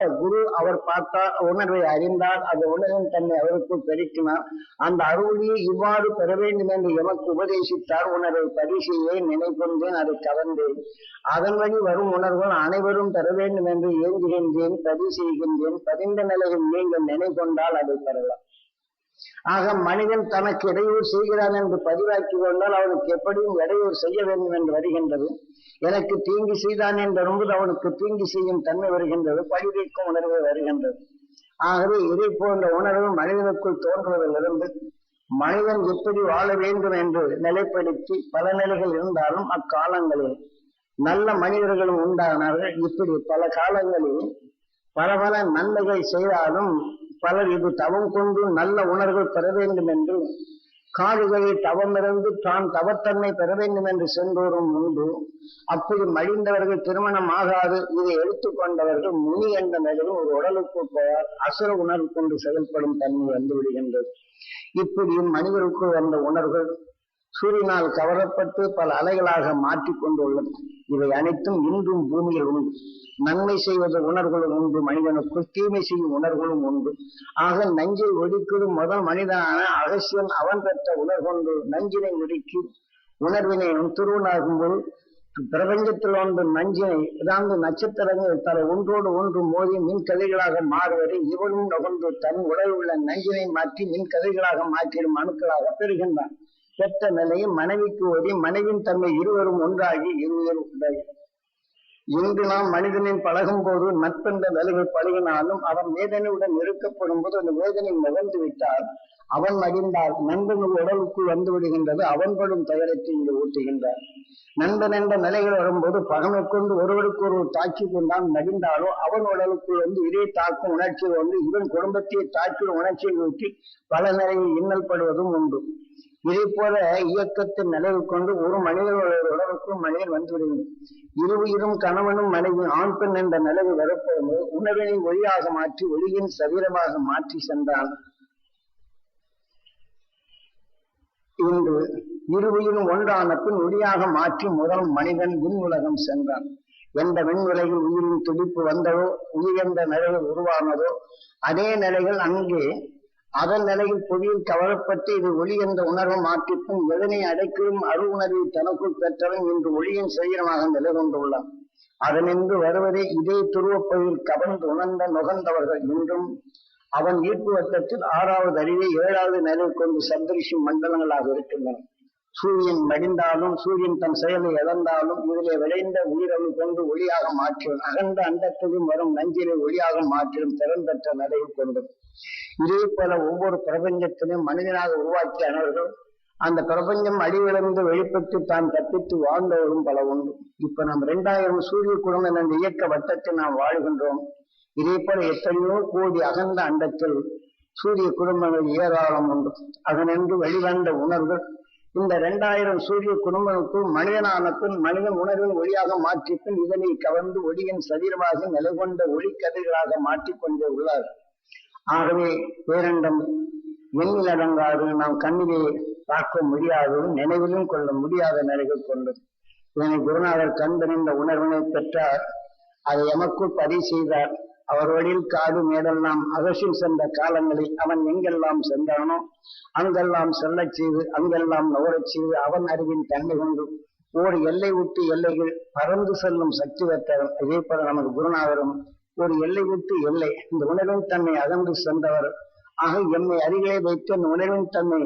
குரு அவர் பார்த்தால் உணர்வை அறிந்தால் அந்த உணர்வின் தன்னை அவருக்குள் பெருக்கினார். அந்த அருளியை இவ்வாறு பெற வேண்டும் என்று எமக்கு உபதேசித்தார். உணர்வை பரிசெய்வேன் நினைக்கொண்டேன் அதை கவர்ந்தேன். அதன் வழி வரும் உணர்வுகள் அனைவரும் பெற வேண்டும் என்று ஏங்குகின்றேன் பதி செய்கின்றேன் பதிந்த நிலையில் நீங்கள் நினைக்கொண்டால் அதை பெறலாம். ஆக மனிதன் தனக்கு இடையூறு செய்கிறான் என்று பதிவாக்கி கொண்டால் அவனுக்கு எப்படியும் இடையூறு செய்ய வேண்டும் என்று வருகின்றது. எனக்கு தீங்கு செய்தான் என்பது அவனுக்கு தீங்கு செய்யும் தன்மை வருகின்றது. பழிவைக்கும் உணர்வு வருகின்றது. ஆகவே இதை போன்ற உணர்வு மனிதனுக்குள் தோன்றுவதிலிருந்து மனிதன் எப்படி வாழ வேண்டும் என்று நிலைப்படுத்தி பல நிலைகள் இருந்தாலும் அக்காலங்களில் நல்ல மனிதர்களும் உண்டானார்கள். இப்படி பல காலங்களில் பல பல நன்மைகள் செய்தாலும் பலர் இது தவம் கொண்டு நல்ல உணர்வு பெற வேண்டும் என்று காடுகளில் தவமிருந்து தான் தவத்தன்மை பெற வேண்டும் என்று சென்றோரும் உண்டு. அப்படி மடிந்தவர்கள் திருமணம் ஆகாது. இதை எடுத்துக்கொண்டவர்கள் முனி என்ற நிலையில் ஒரு உடலுக்கு போயால் அசுர உணர்வு கொண்டு செயல்படும் தன்மை வந்து விடுகின்றது. இப்படி மனிதருக்குள் வந்த உணர்வுகள் சூரியனால் கவரப்பட்டு பல அலைகளாக மாற்றிக்கொண்டுள்ளது இவை அனைத்தும் இன்றும் பூமியில் உண்டு. நன்மை செய்வது உணர்வுகளும் உண்டு. மனிதனுக்கு தீமை செய்யும் உணர்வுகளும் உண்டு. ஆக நஞ்சை ஒடுக்கிடும் முதல் மனிதனான அகசியன். அவன் பெற்ற உணர்வொன்று நஞ்சினை ஒடுக்கி உணர்வினை துருவனாகும்போது பிரபஞ்சத்தில் ஒன்று நஞ்சினை இதாந்து நட்சத்திரங்கள் தலை ஒன்றோடு ஒன்று மோதி மின் கதைகளாக மாறுவதை இவனும் நுகர்ந்து தன் உடல் உள்ள நஞ்சினை மாற்றி மின் கதைகளாக மாற்றிடும் அணுக்களாக பெறுகின்றான். பெற்ற நிலையை மனைவிக்கு ஓடி மனைவின் தன்மை இருவரும் ஒன்றாகி இருவரும் உண்டாகி. இன்று நாம் மனிதனின் பழகும் போது நட்பென்ற நிலைகள் பழகினாலும் அவன் வேதனையுடன் நெருக்கப்படும் போது அந்த வேதனை நுகர்ந்து விட்டால் அவன் மகிழ்ந்தால் நண்பன் உடலுக்குள் வந்து விடுகின்றது அவன் படும் தகரத்தை இங்கு ஊட்டுகின்றார். நண்பன் என்ற நிலைகள் வரும்போது பகமை கொண்டு ஒருவருக்கு ஒருவர் தாக்கி கொண்டான் மகிழ்ந்தாலோ அவன் உடலுக்குள் வந்து இதே தாக்கும் உணர்ச்சி வந்து இவன் குடும்பத்தை தாக்கிய உணர்ச்சியை ஊட்டி பல நிலையில் இன்னல் படுவதும் உண்டு. இதை போல இயக்கத்தின் நிலைவு கொண்டு ஒரு மனிதனுடைய உடலுக்கும் மனிதன் வந்து விடுகிறது இருவரும் கணவனும் மனைவி ஆண் பெண் என்ற நிலவு வரப்போது உணவினை ஒளியாக மாற்றி ஒளியின் சரீரமாக மாற்றி சென்றால் இன்று இருவரும் ஒன்றான பின் ஒளியாக மாற்றி முதல் மனிதன் விண் உலகம் சென்றான். எந்த விண் உலகில் உயிரின் துடிப்பு வந்ததோ உயிர் என்ற நிலையில் உருவானதோ அதே நிலைகள் அங்கே அதன் நிலையில் புவியில் கவரப்பட்டு இது ஒளி என்ற உணர்வு மாற்றிப்பும் எதனை அடைக்கும் அரு உணர்வை தனக்குள் பெற்றவன் இன்று ஒளியின் சரீரமாக நிலை கொண்டுள்ளான் அதனின்று வருவதே இதே துருவப்பகுதியில் கவர்ந்து உணர்ந்த நுகர்ந்தவர்கள் இன்றும் அவன் ஈர்ப்பு வட்டத்தில் ஆறாவது அறிவை ஏழாவது நிலை கொண்டு சந்தரிஷி மண்டலங்களாக இருக்கின்றன. சூரியன் மடிந்தாலும் சூரியன் தன் செயலை இழந்தாலும் இதிலே விளைந்த உயிரவு கொண்டு ஒளியாக மாற்றும் அகன்ற அண்டத்திலும் வரும் நஞ்சிலே ஒளியாக மாற்றிடும் திறன் பெற்ற நிலையை கொண்டது இதே போல ஒவ்வொரு பிரபஞ்சத்திலும் மனிதனாக உருவாக்கிய அனைவர்கள் அந்த பிரபஞ்சம் அடிவிழந்து வெளிப்பட்டு தான் தப்பித்து வாழ்ந்தவர்களும் பல உண்டு. இப்ப நாம் இரண்டாயிரம் சூரிய குடும்பம் அந்த இயக்க வட்டத்தில் நாம் வாழ்கின்றோம். இதே போல எத்தனையோ கோடி அகந்த அண்டத்தில் சூரிய குடும்பங்கள் ஏராளம் உண்டு. அதனின்று வெளிவந்த உணர்வுகள் இந்த இரண்டாயிரம் சூரிய குடும்பங்களுக்குள் மனிதனான பின் மனிதன் உணர்வின் ஒளியாக மாற்றி பின் இதனை கவர்ந்து ஒளியின் சரீரமாக நிலை கொண்ட ஒளி கதிர்களாக மாற்றிக்கொண்டே உள்ளார். ஆகவே பேரண்டம் எண்ணில் அடங்காது நாம் கண்ணிலே பார்க்க முடியாது நினைவிலும் கொள்ள முடியாத நிலைகள் கொண்டது. இதனை குருநாதர் கண்டறிந்த உணர்வினை பெற்றார். அதை எமக்குள் பதிவு செய்தார். அவர் காது காடு மேடெல்லாம் அகசில் சென்ற காலங்களில் அவன் எங்கெல்லாம் சென்றானோ அங்கெல்லாம் செல்லச் செய்து அங்கெல்லாம் நுகரச் செய்து அவன் அறிவின் தன்மை கொண்டு ஒரு எல்லை விட்டு எல்லைகள் பறந்து செல்லும் சக்தி பெற்றவன் இதேபோல நமது குருநாதரும் ஒரு எல்லை விட்டு எல்லை இந்த உணர்வின் தன்மை அகன்று சென்றவர். ஆக எம்மை அருகிலே வைத்து அந்த உணர்வின் தன்மை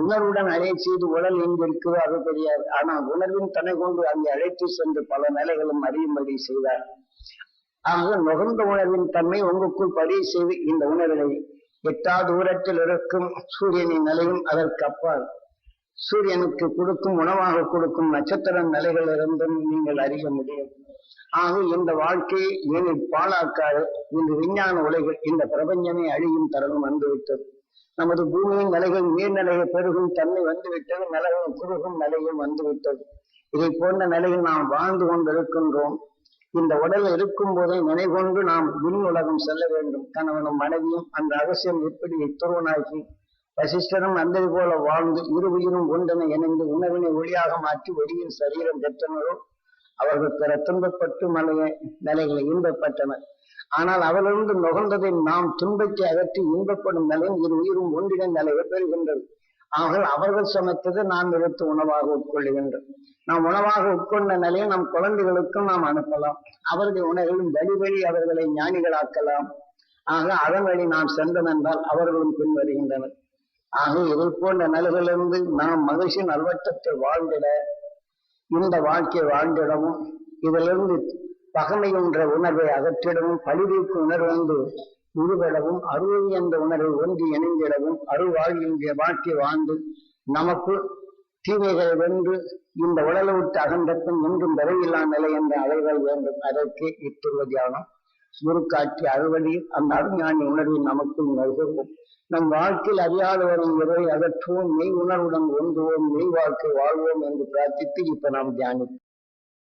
உணர்வுடன் அழை செய்து உடல் எங்கிருக்கிறோ அது தெரியாது. ஆனால் உணர்வின் தன்னை கொண்டு அங்கே அழைத்து சென்று பல நிலைகளும் அறியும்படி செய்தார். ஆக நுகர்ந்த உணர்வின் தன்மை உங்களுக்குள் பதிவு செய்து இந்த உணர்வை எட்டா தூரத்தில் இருக்கும் சூரியனின் நிலையும் அதற்கு அப்பால் சூரியனுக்கு கொடுக்கும் உணவாக கொடுக்கும் நட்சத்திர நிலைகளிலிருந்தும் நீங்கள் அறிய முடியும். ஆக இந்த வாழ்க்கையை ஏனில் பாழாக்காது. இந்த விஞ்ஞான உலகில் இந்த பிரபஞ்சமே அழியும் தருணம் வந்துவிட்டது. நமது பூமியின் நிலைகள் நீர்நிலைகள் பெருகும் தன்மை வந்துவிட்டது. நிலைகள் குறுகும் நிலையும் வந்துவிட்டது. இதை போன்ற நிலையில் நாம் வாழ்ந்து கொண்டிருக்கின்றோம். இந்த உடல் இருக்கும் போதே நினைகொண்டு நாம் விண் உலகம் செல்ல வேண்டும். கணவனும் மனைவியும் அந்த அவசியம் எப்படி துருவனாக்கி வசிஷ்டரும் அந்தது போல வாழ்ந்து இரு உயிரும் ஒன்றென இணைந்து உணவினை ஒளியாக மாற்றி ஒளியின் சரீரம் பெற்றனரோ அவர்கள் பிற துன்பப்பட்டு மலைய நிலைகளை இன்பப்பட்டனர். ஆனால் அவரிலிருந்து நுகர்ந்ததை நாம் துன்பத்தை அகற்றி இன்பப்படும் நிலையும் இரு உயிரும் ஒன்றின நிலையை பெறுகின்றது ஆகல் அவர்கள் சமைத்தது நாம் எடுத்து உணவாக உட்கொள்ளுகின்றோம் நாம் உணவாக உட்கொண்ட நிலையை நம் குழந்தைகளுக்கும் நாம் அனுப்பலாம். அவர்கள் உணவிலும் வழி வழி அவர்களை ஞானிகளாக்கலாம். ஆக அதன் வழி நாம் சென்றோம் என்றால் அவர்களும் பின்வருகின்றனர். ஆக இதை போன்ற நிலைகளிலிருந்து நாம் மகிழ்ச்சி நல்வட்டத்தில் வாழ்ந்திட இந்த வாழ்க்கையை வாழ்ந்திடவும் இதிலிருந்து பகமை என்ற உணர்வை அகற்றிடவும் பழிதீர்க்கு உணர்வு விடுபடவும் அருள் என்ற உணர்வு ஒன்று இணைந்திடவும் அருள்வாழ் என்ற வாழ்க்கை வாழ்ந்து நமக்கு தீமைகளை வென்று இந்த உடலை விட்டு அகன்றத்தும் இன்றும் விரைவில்லா நிலை என்ற அலைகள் வேண்டும். அதற்கு இத்துவதியானம் தியானம். காட்சி அறுவழியில் அந்த அருஞானி உணர்வை நமக்குள் நல்குவோம் நம் வாழ்க்கையில் அறியாத வரும் இறை அகற்றுவோம் மெய் உணர்வுடன் ஒன்றுவோம் மெய் வாழ்க்கை வாழ்வோம் என்று பிரார்த்தித்து இப்ப நாம் தியானிப்போம்.